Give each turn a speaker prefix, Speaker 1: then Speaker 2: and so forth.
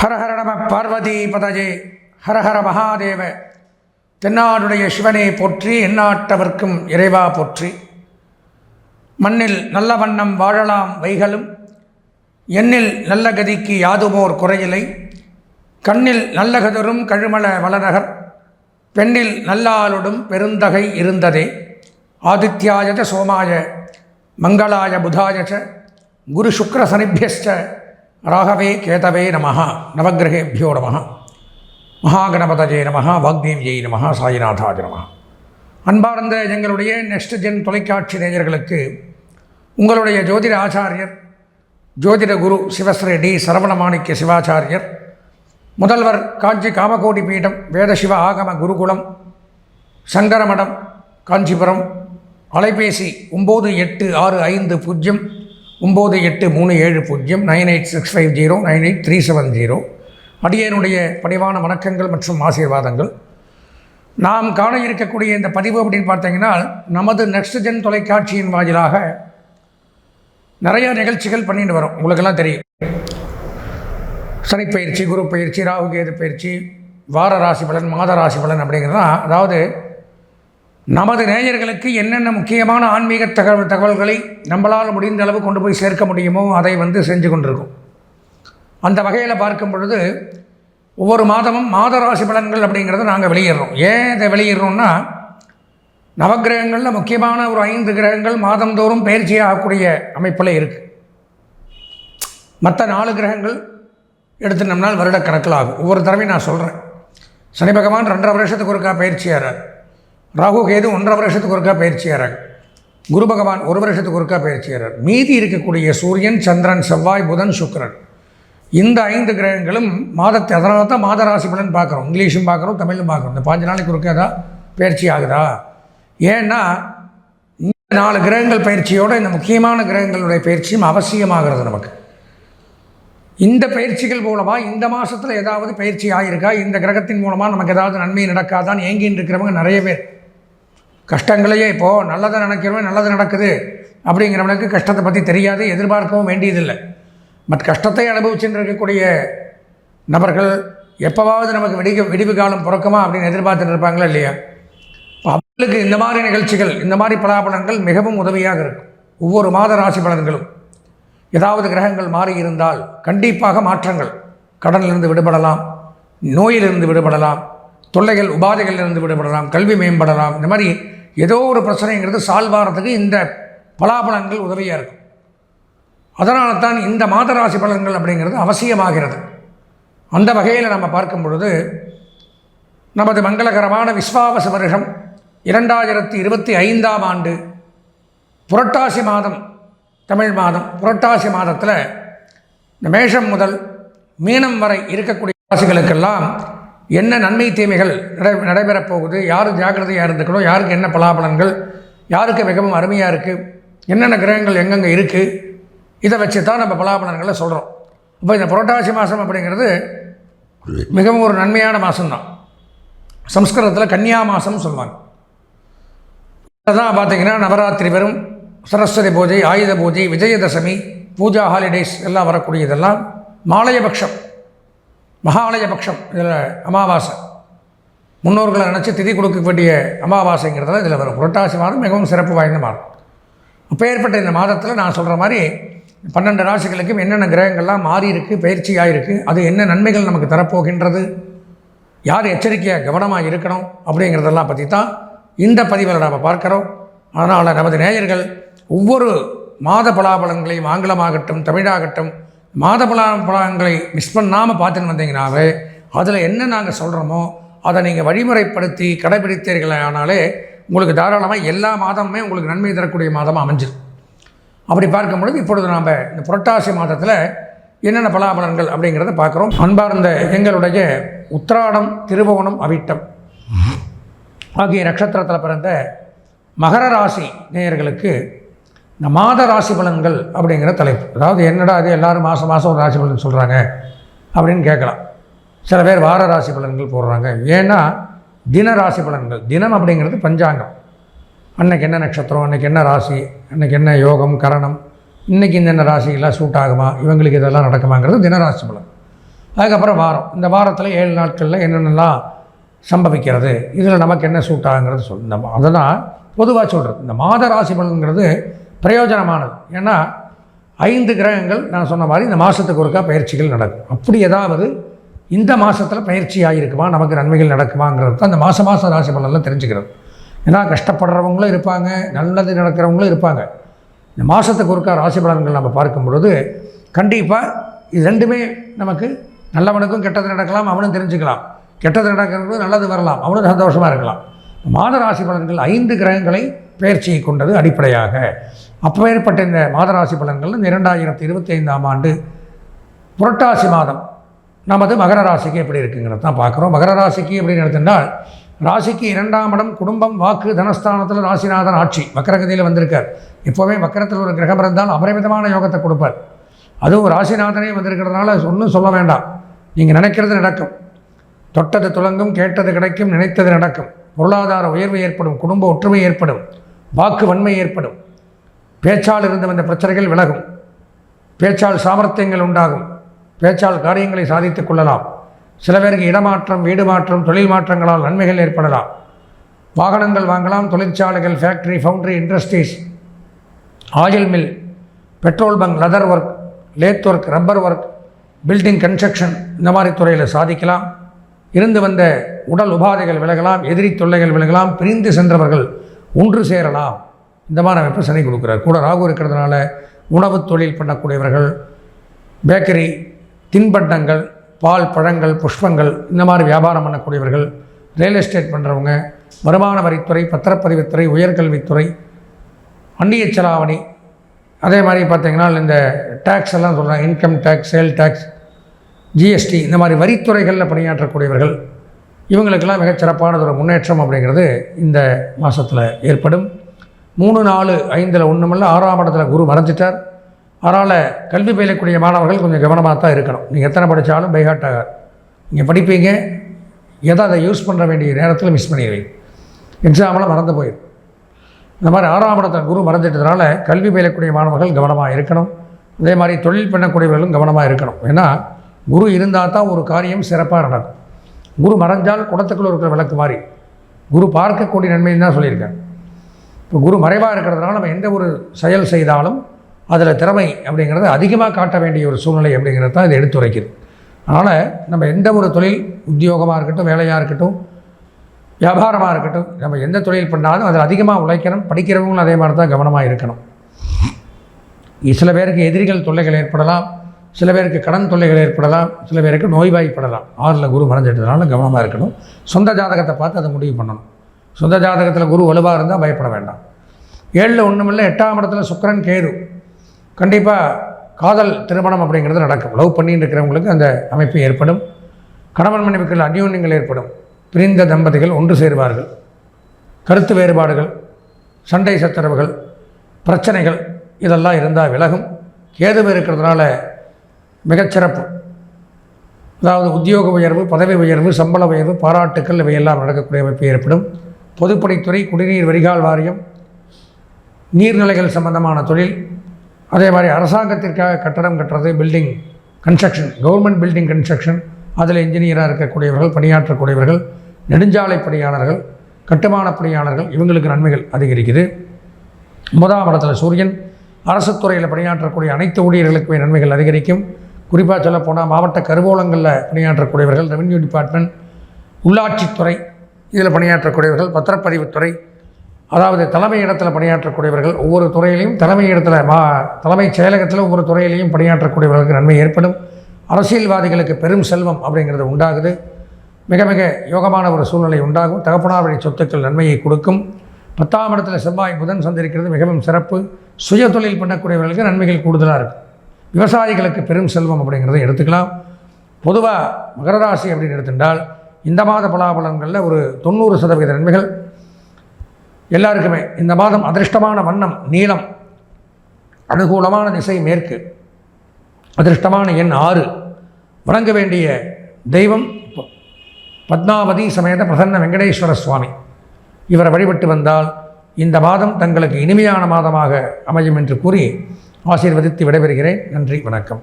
Speaker 1: ஹரஹர நம பார்வதி பதஜே. ஹரஹர மகாதேவ. தென்னாடுடைய சிவனை போற்றி எந்நாட்டவர்க்கும் இறைவா போற்றி. மண்ணில் நல்ல வண்ணம் வாழலாம் வைகளும் எண்ணில் நல்ல கதிக்கு யாதுமோர் குறையிலை கண்ணில் நல்ல கதரும் கழுமல வளநகர் பெண்ணில் நல்லாளுடும் பெருந்தகை இருந்ததே. ஆதித்யாயஜ சோமாய மங்களாய புதாயச்ச குரு சுக்கர சனிபியஸ்ட ராகவே கேதவே நம நவகிரகேபியோ நம மகாகணபதஜே நம வாக்தேவியை நம சாயிநாதாஜ நம அன்பார்ந்த எங்களுடைய நெக்ஸ்ட் ஜென் தொலைக்காட்சி நேயர்களுக்கு உங்களுடைய ஜோதிட ஆச்சாரியர் ஜோதிட குரு சிவஸ்ரீ டி சரவணமாணிக்க சிவாச்சாரியர் முதல்வர் காஞ்சி காமகோடி பீடம் வேதசிவ ஆகம குருகுலம் சங்கரமடம் காஞ்சிபுரம் அலைபேசி ஒம்பது எட்டு ஆறு ஐந்து பூஜ்ஜியம் ஒம்பது எட்டு மூணு ஏழு பூஜ்ஜியம் nine eight six five zero nine eight three seven zero. அடியனுடைய பணிவான வணக்கங்கள் மற்றும் ஆசீர்வாதங்கள். நாம் காண இருக்கக்கூடிய இந்த பதிவு அப்படின்னு பார்த்தீங்கன்னா நமது நெக்ஸ்ட் ஜென் தொலைக்காட்சியின் வாயிலாக நிறைய நிகழ்ச்சிகள் பண்ணிட்டு வரோம். உங்களுக்கெல்லாம் தெரியும். சனிப்பயிற்சி குரு பயிற்சி ராகுகேது பயிற்சி வார ராசி பலன் மாத ராசி பலன் அப்படிங்கிறதான் அதாவது நமது நேயர்களுக்கு என்னென்ன முக்கியமான ஆன்மீக தகவல் தகவல்களை நம்மளால் முடிந்த அளவு கொண்டு போய் சேர்க்க முடியுமோ அதை வந்து செஞ்சு கொண்டிருக்கும். அந்த வகையில் பார்க்கும் பொழுது ஒவ்வொரு மாதமும் மாத ராசி பலன்கள் அப்படிங்கிறத நாங்கள் வெளியிடுறோம். ஏன் இதை வெளியிடுறோம்னா நவக்கிரகங்களில் முக்கியமான ஒரு ஐந்து கிரகங்கள் மாதந்தோறும் பயிற்சியாகக்கூடிய அமைப்பில் இருக்குது மற்ற நாலு கிரகங்கள் எடுத்துனோம்னால் வருடக்கணக்கில் ஆகும். ஒவ்வொரு தடவையும் நான் சொல்கிறேன் சனி பகவான் ரெண்டரை வருஷத்துக்கு ஒருக்கா பயிற்சியாகிறார் ராகு கேது ஒன்றரை வருஷத்துக்கு ஒருக்கா பயிற்சியாகிறாங்க குரு பகவான் ஒரு வருஷத்துக்கு ஒருக்கா பயிற்சியாகிறார் மீதி இருக்கக்கூடிய சூரியன் சந்திரன் செவ்வாய் புதன் சுக்கரன். இந்த ஐந்து கிரகங்களும் மாதத்தை அதனால தான் மாத ராசி பலன் பார்க்குறோம். இங்கிலீஷும் பார்க்குறோம் தமிழும் பார்க்குறோம். இந்த பாஞ்சு நாளைக்கு ஒருக்கா தான் பயிற்சி ஆகுதா? ஏன்னா இந்த நாலு கிரகங்கள் பயிற்சியோடு இந்த முக்கியமான கிரகங்களுடைய பயிற்சியும் அவசியமாகிறது நமக்கு. இந்த பயிற்சிகள் மூலமாக இந்த மாதத்தில் ஏதாவது பயிற்சி ஆகியிருக்கா இந்த கிரகத்தின் மூலமாக நமக்கு ஏதாவது நன்மை நடக்காதான்னு ஏங்கின்னு இருக்கிறவங்க நிறைய பேர். கஷ்டங்களையே இப்போது நல்லதை நினைக்கிறவன் நல்லது நடக்குது அப்படிங்கிறவனுக்கு கஷ்டத்தை பற்றி தெரியாது எதிர்பார்க்கவும் வேண்டியதில்லை. பட் கஷ்டத்தை அனுபவிச்சுட்டு இருக்கக்கூடிய நபர்கள் எப்போவாவது நமக்கு விடிக விடிவு காலம் பிறக்குமா அப்படின்னு எதிர்பார்த்துட்டு இருப்பாங்களா இல்லையா? இப்போ அவங்களுக்கு இந்த மாதிரி நிகழ்ச்சிகள் இந்த மாதிரி பலாபலன்கள் மிகவும் உதவியாக இருக்கும். ஒவ்வொரு மாத ராசி பலன்களும். ஏதாவது கிரகங்கள் மாறி இருந்தால் கண்டிப்பாக மாற்றங்கள். கடனிலிருந்து விடுபடலாம் நோயிலிருந்து விடுபடலாம் தொல்லைகள் உபாதைகளிலிருந்து விடுபடலாம் கல்வி மேம்படலாம். இந்த மாதிரி ஏதோ ஒரு பிரச்சனைங்கிறது சால்வ் ஆகிறதுக்கு இந்த பலாபலன்கள் உதவியாக இருக்கும். அதனால தான் இந்த மாத ராசி பலன்கள் அப்படிங்கிறது அவசியமாகிறது. அந்த வகையில் நம்ம பார்க்கும் பொழுது நமது மங்களகரமான விஸ்வாவச வருஷம் இரண்டாயிரத்தி இருபத்தி ஐந்தாம் ஆண்டு புரட்டாசி மாதம் தமிழ் மாதம் புரட்டாசி மாதத்தில் இந்த மேஷம் முதல் மீனம் வரை இருக்கக்கூடிய ராசிகளுக்கெல்லாம் என்ன நன்மை தீமைகள் நடை நடைபெறப் போகுது யார் ஜாக்கிரதையாக இருந்துக்கணும்? யாருக்கு என்ன பலாபலன்கள்? யாருக்கு மிகவும் அருமையாக இருக்குது என்னென்ன கிரகங்கள் எங்கெங்கே இருக்குது இதை வச்சு தான் நம்ம பலாபலன்களை சொல்கிறோம் இப்போ இந்த புரட்டாசி மாதம் அப்படிங்கிறது மிகவும் ஒரு நன்மையான மாதம்தான் சம்ஸ்கிருதத்தில் கன்னியா மாதம்னு சொல்லுவாங்க. தான் பார்த்தீங்கன்னா நவராத்திரி வரும் சரஸ்வதி பூஜை ஆயுத பூஜை விஜயதசமி பூஜா ஹாலிடேஸ் எல்லாம் வரக்கூடியதெல்லாம் மாலையபக்ஷம். மகாலயபக்ஷம் இதில் அமாவாசை. முன்னோர்களை நினச்சி திதி கொடுக்க வேண்டிய அமாவாசைங்கிறதுல இதில் வரும். புரட்டாசி மாதம் மிகவும் சிறப்பு வாய்ந்த மாதம். அப்பேற்பட்ட இந்த மாதத்தில் நான் சொல்கிற மாதிரி பன்னெண்டு ராசிகளுக்கும் என்னென்ன கிரகங்கள்லாம் மாறி இருக்கு பயிற்சியாக இருக்குது அது என்ன நன்மைகள் நமக்கு தரப்போகின்றது யார் எச்சரிக்கையாக கவனமாக இருக்கணும் அப்படிங்கிறதெல்லாம் பற்றி தான் இந்த பதிவில் நாம் பார்க்குறோம். அதனால் நமது நேயர்கள் ஒவ்வொரு மாத பலாபலங்களையும் ஆங்கிலமாகட்டும் தமிழாகட்டும் மாத பலா பலன்களை மிஸ் பண்ணாமல் பார்த்துன்னு வந்தீங்கன்னாவே அதில் என்ன நாங்கள் சொல்கிறோமோ அதை நீங்கள் வழிமுறைப்படுத்தி கடைபிடித்தீர்களே ஆனாலே உங்களுக்கு தாராளமாக எல்லா மாதமுமே உங்களுக்கு நன்மை தரக்கூடிய மாதமாக அமைஞ்சிடும் அப்படி பார்க்கும் பொழுது இப்பொழுது நாம் இந்த புரட்டாசி மாதத்தில் என்னென்ன பலாபலன்கள் அப்படிங்கிறத பார்க்குறோம். அன்பார்ந்த எங்களுடைய உத்திராடம் திருவோணம் அவிட்டம் ஆகிய நட்சத்திரத்தில் பிறந்த மகர ராசி நேயர்களுக்கு இந்த மாத ராசி பலன்கள் அப்படிங்கிற தலைப்பு. அதாவது என்னடா அது எல்லோரும் மாதம் மாதம் ஒரு ராசி பலன் சொல்கிறாங்க அப்படின்னு கேட்கலாம். சில பேர் வார ராசி பலன்கள் போடுறாங்க. ஏன்னா தின ராசி பலன்கள் தினம் அப்படிங்கிறது பஞ்சாங்கம். அன்னைக்கு என்ன நட்சத்திரம் அன்னைக்கு என்ன ராசி அன்னைக்கு என்ன யோகம் கரணம் இன்றைக்கி இந்தென்ன ராசிகள்லாம் சூட் ஆகுமா இவங்களுக்கு இதெல்லாம் நடக்குமாங்கிறது தினராசி பலன். அதுக்கப்புறம் வாரம். இந்த வாரத்தில் ஏழு நாட்களில் என்னென்னலாம் சம்பவிக்கிறது இதில் நமக்கு என்ன சூட் ஆகுங்கிறது சொல் நம்ம அதெல்லாம் பொதுவாக சொல்கிறது இந்த மாத ராசி பலன்கிறது பிரயோஜனமானது. ஏன்னா ஐந்து கிரகங்கள் நான் சொன்ன மாதிரி இந்த மாதத்துக்கு ஒருக்கா பயிற்சிகள் நடக்கும். அப்படி ஏதாவது இந்த மாதத்தில் பயிற்சி ஆகிருக்குமா நமக்கு நன்மைகள் நடக்குமாங்கிறது தான் இந்த மாதம் மாத ராசி பலனில் தெரிஞ்சுக்கிறது. ஏன்னா கஷ்டப்படுறவங்களும் இருப்பாங்க நல்லது நடக்கிறவங்களும் இருப்பாங்க. இந்த மாதத்துக்கு ஒருக்கா ராசி பலன்கள் நம்ம பார்க்கும் பொழுது கண்டிப்பாக இது ரெண்டுமே நமக்கு நல்லவனுக்கும் கெட்டது நடக்கலாம் அவனும் தெரிஞ்சுக்கலாம். கெட்டது நடக்கிறது நல்லது வரலாம் அவனும் சந்தோஷமாக இருக்கலாம். மாத ராசி பலன்கள் ஐந்து கிரகங்களை பயிற்சியை கொண்டது அடிப்படையாக. அப்பேற்பட்ட இந்த மாதராசி பலன்கள் இந்த இரண்டாயிரத்தி இருபத்தி ஐந்தாம் ஆண்டு புரட்டாசி மாதம். நமது மகர ராசிக்கு எப்படி இருக்குங்கிறது தான் பார்க்குறோம். மகர ராசிக்கு எப்படின்னு எடுத்துட்டால் ராசிக்கு இரண்டாம் இடம் குடும்பம் வாக்கு தனஸ்தானத்தில் ராசிநாதன் ஆட்சி. வக்கரகதியில் வந்திருக்கார். எப்போவே வக்கரத்தில் ஒரு கிரகம் இருந்தால் அபரிமிதமான யோகத்தை கொடுப்பார். அதுவும் ராசிநாதனே வந்திருக்கிறதுனால ஒன்றும் சொல்ல வேண்டாம். நீங்கள் நினைக்கிறது நடக்கும். தொட்டது துலங்கும் கேட்டது கிடைக்கும் நினைத்தது நடக்கும். பொருளாதார உயர்வு ஏற்படும் குடும்ப ஒற்றுமை ஏற்படும் வாக்கு வன்மை ஏற்படும். பேச்சால் இருந்து வந்த பிரச்சனைகள் விலகும். பேச்சால் சாமர்த்தியங்கள் உண்டாகும். பேச்சால் காரியங்களை சாதித்துக் கொள்ளலாம். சில பேருக்கு இடமாற்றம் வீடு மாற்றம் தொழில் மாற்றங்களால் நன்மைகள் ஏற்படலாம். வாகனங்கள் வாங்கலாம் தொழிற்சாலைகள் factory foundry industries oil mill petrol bunk leather work lathe work rubber work building construction இந்த மாதிரி துறையில் சாதிக்கலாம். இருந்து வந்த உடல் உபாதைகள் விலகலாம் எதிரி தொல்லைகள் விலகலாம் பிரிந்து சென்றவர்கள் ஒன்று சேரலாம். இந்த மாதிரி அமைப்பு சனி கொடுக்குறார். கூட ராகு இருக்கிறதுனால உணவு தொழில் பண்ணக்கூடியவர்கள் பேக்கரி தின்பண்டங்கள் பால் பழங்கள் புஷ்பங்கள் இந்த மாதிரி வியாபாரம் பண்ணக்கூடியவர்கள் ரியல் எஸ்டேட் பண்ணுறவங்க வருமான வரித்துறை பத்திரப்பதிவுத்துறை உயர்கல்வித்துறை அந்நிய செலாவணி அதே மாதிரி பார்த்திங்கன்னா இந்த டேக்ஸ் எல்லாம் சொல்கிறாங்க income tax sale tax GST இந்த மாதிரி வரித்துறைகளில் பணியாற்றக்கூடியவர்கள் இவங்களுக்கெல்லாம் மிகச்சிறப்பானது ஒரு முன்னேற்றம் அப்படிங்கிறது இந்த மாதத்தில் ஏற்படும். மூணு நாலு ஐந்தில் ஒன்றுமில்ல ஆறாம் இடத்துல குரு மறைஞ்சிட்டார். அதனால் கல்வி பயிலக்கூடிய மாணவர்கள் கொஞ்சம் கவனமாக தான் இருக்கணும். நீங்கள் எத்தனை படித்தாலும் பைஹாட் ஆகாது. நீங்கள் படிப்பீங்க எதை அதை யூஸ் பண்ண வேண்டிய நேரத்தில் மிஸ் பண்ணிடுவீங்க. எக்ஸாமில் மறந்து போயிடும். இந்த மாதிரி ஆறாம் இடத்துல குரு மறந்துட்டதுனால கல்வி பயிலக்கூடிய மாணவர்கள் கவனமாக இருக்கணும். அதே மாதிரி தொழில் பண்ணக்கூடியவர்களும் கவனமாக இருக்கணும். ஏன்னா குரு இருந்தால் தான் ஒரு காரியம் சிறப்பாக நடக்கும். குரு மறைஞ்சால் குடத்துக்குள்ள இருக்கிற விளக்கு மாதிரி. குரு பார்க்கக்கூடிய நன்மைன்னு தான் சொல்லியிருக்கேன் இப்போ குரு மறைவாக இருக்கிறதுனால நம்ம எந்த ஒரு செயல் செய்தாலும் அதில் திறமை அப்படிங்கிறது அதிகமாக காட்ட வேண்டிய ஒரு சூழ்நிலை அப்படிங்கிறது தான் இது எடுத்துரைக்குது. அதனால் நம்ம எந்த ஒரு தொழில் உத்தியோகமாக இருக்கட்டும் வேலையாக இருக்கட்டும் வியாபாரமாக இருக்கட்டும் நம்ம எந்த தொழில் பண்ணாலும் அதில் அதிகமாக உழைக்கணும் படிக்கிறவங்களும் அதே மாதிரி தான் கவனமாக இருக்கணும். சில பேருக்கு எதிரிகள் தொல்லைகள் ஏற்படலாம் சில பேருக்கு கடன் தொல்லைகள் ஏற்படலாம் சில பேருக்கு நோய்வாய்ப்படலாம். ஆறில் குரு மறைஞ்சிட்டதுனால கவனமாக இருக்கணும். சொந்த ஜாதகத்தை பார்த்து அதை முடிவு பண்ணணும். சொந்த ஜாதகத்தில் குரு வலுவாக இருந்தால் பயப்பட வேண்டாம். ஏழில் ஒன்றுமில்லை எட்டாம் இடத்துல சுக்கரன் கேது. கண்டிப்பாக காதல் திருமணம் அப்படிங்கிறது நடக்கும். லவ் பண்ணின்னு இருக்கிறவங்களுக்கு அந்த அமைப்பு ஏற்படும். கணவன் மனைவிக்குள் அந்யோன்யங்கள் ஏற்படும். பிரிந்த தம்பதிகள் ஒன்று சேருவார்கள். கருத்து வேறுபாடுகள் சண்டை சச்சரவுகள் பிரச்சனைகள் இதெல்லாம் இருந்தால் விலகும். கேது இருக்கிறதுனால மிகச்சிறப்பு. அதாவது உத்தியோக உயர்வு பதவி உயர்வு சம்பள உயர்வு பாராட்டுக்கள் இவையெல்லாம் நடக்கக்கூடிய அமைப்பு ஏற்படும். பொதுப்பணித்துறை குடிநீர் வடிகால் வாரியம் நீர்நிலைகள் சம்பந்தமான தொழில் அதே மாதிரி அரசாங்கத்திற்காக கட்டடம் கட்டுறது building construction government building construction அதில் இன்ஜினியராக இருக்கக்கூடியவர்கள் பணியாற்றக்கூடியவர்கள் நெடுஞ்சாலை பணியாளர்கள் கட்டுமான பணியாளர்கள் இவங்களுக்கு நன்மைகள் அதிகரிக்குது. முதலாம் இடத்துல சூரியன் அரசு துறையில் பணியாற்றக்கூடிய அனைத்து ஊழியர்களுக்குமே நன்மைகள் அதிகரிக்கும். குறிப்பாக சொல்லப்போனால் மாவட்ட கருவூலங்களில் பணியாற்றக்கூடியவர்கள் ரெவென்யூ டிபார்ட்மெண்ட் உள்ளாட்சித்துறை இதில் பணியாற்றக்கூடியவர்கள் பத்திரப்பதிவுத்துறை அதாவது தலைமை இடத்துல பணியாற்றக்கூடியவர்கள் ஒவ்வொரு துறையிலையும் தலைமை இடத்துல மா தலைமைச் செயலகத்தில் ஒவ்வொரு துறையிலையும் பணியாற்றக்கூடியவர்களுக்கு நன்மை ஏற்படும். அரசியல்வாதிகளுக்கு பெரும் செல்வம் அப்படிங்கிறது உண்டாகுது. மிக மிக யோகமான ஒரு சூழ்நிலை உண்டாகும். தகப்பனார் வழி சொத்துக்கள் நன்மையை கொடுக்கும். பத்தாம் இடத்துல செவ்வாய் புதன் சந்திருக்கிறது மிகவும் சிறப்பு. சுய தொழில் பண்ணக்கூடியவர்களுக்கு நன்மைகள் கூடுதலாக இருக்கும் விவசாயிகளுக்கு பெரும் செல்வம் அப்படிங்கிறத எடுத்துக்கலாம். பொதுவாக மகர ராசி அப்படின்னு எடுத்துட்டால் இந்த மாத பலாபலன்களில் ஒரு தொண்ணூறு சதவீத நன்மைகள். எல்லாருக்குமே இந்த மாதம் அதிர்ஷ்டமான வண்ணம் நீளம் அனுகூலமான திசை மேற்கு அதிர்ஷ்டமான எண் ஆறு. வணங்க வேண்டிய தெய்வம் பத்மாவதி சமேத பிரசன்ன வெங்கடேஸ்வர சுவாமி. இவரை வழிபட்டு வந்தால் இந்த மாதம் தங்களுக்கு இனிமையான மாதமாக அமையும் என்று கூறி ஆசீர்வதித்து விடைபெறுகிறேன். நன்றி வணக்கம்.